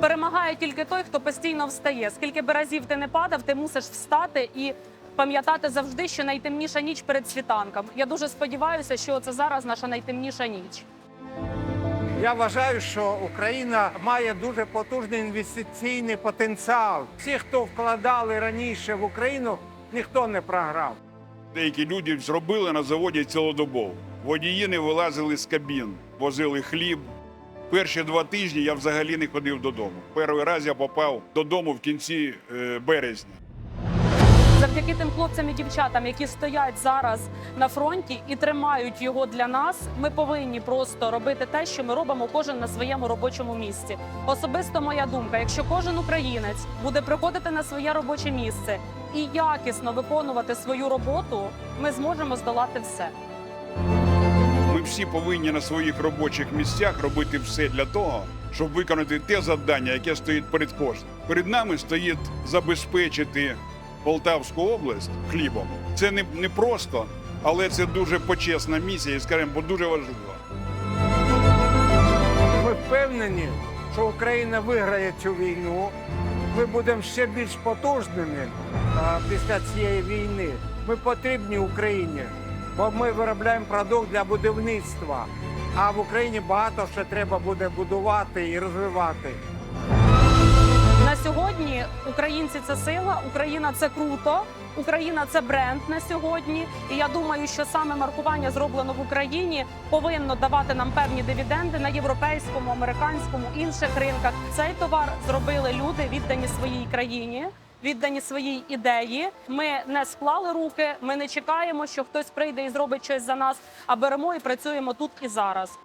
Перемагає тільки той, хто постійно встає. Скільки би разів ти не падав, ти мусиш встати і пам'ятати завжди, що найтемніша ніч перед світанком. Я дуже сподіваюся, що це зараз наша найтемніша ніч. Я вважаю, що Україна має дуже потужний інвестиційний потенціал. Всі, хто вкладали раніше в Україну, ніхто не програв. Деякі люди зробили на заводі цілодобово. Водії не вилазили з кабін, возили хліб. Перші два тижні я взагалі не ходив додому. Перший раз я попав додому в кінці е, березня. Завдяки тим хлопцям і дівчатам, які стоять зараз на фронті і тримають його для нас, ми повинні просто робити те, що ми робимо кожен на своєму робочому місці. Особисто моя думка: якщо кожен українець буде приходити на своє робоче місце і якісно виконувати свою роботу, ми зможемо здолати все. Всі повинні на своїх робочих місцях робити все для того, щоб виконати те завдання, яке стоїть перед кожним. Перед нами стоїть забезпечити Полтавську область хлібом. Це не, не просто, але це дуже почесна місія і, скажімо, бо дуже важливо. Ми впевнені, що Україна виграє цю війну. Ми будемо ще більш потужними а, після цієї війни. Ми потрібні Україні, бо ми виробляємо продукт для будівництва. А в Україні багато ще треба буде будувати і розвивати. На сьогодні українці це сила, Україна це круто, Україна це бренд на сьогодні. І я думаю, що саме маркування зроблено в Україні повинно давати нам певні дивіденди на європейському, американському інших ринках. Цей товар зробили люди, віддані своїй країні. Віддані своїй ідеї, ми не склали руки. Ми не чекаємо, що хтось прийде і зробить щось за нас, а беремо і працюємо тут і зараз.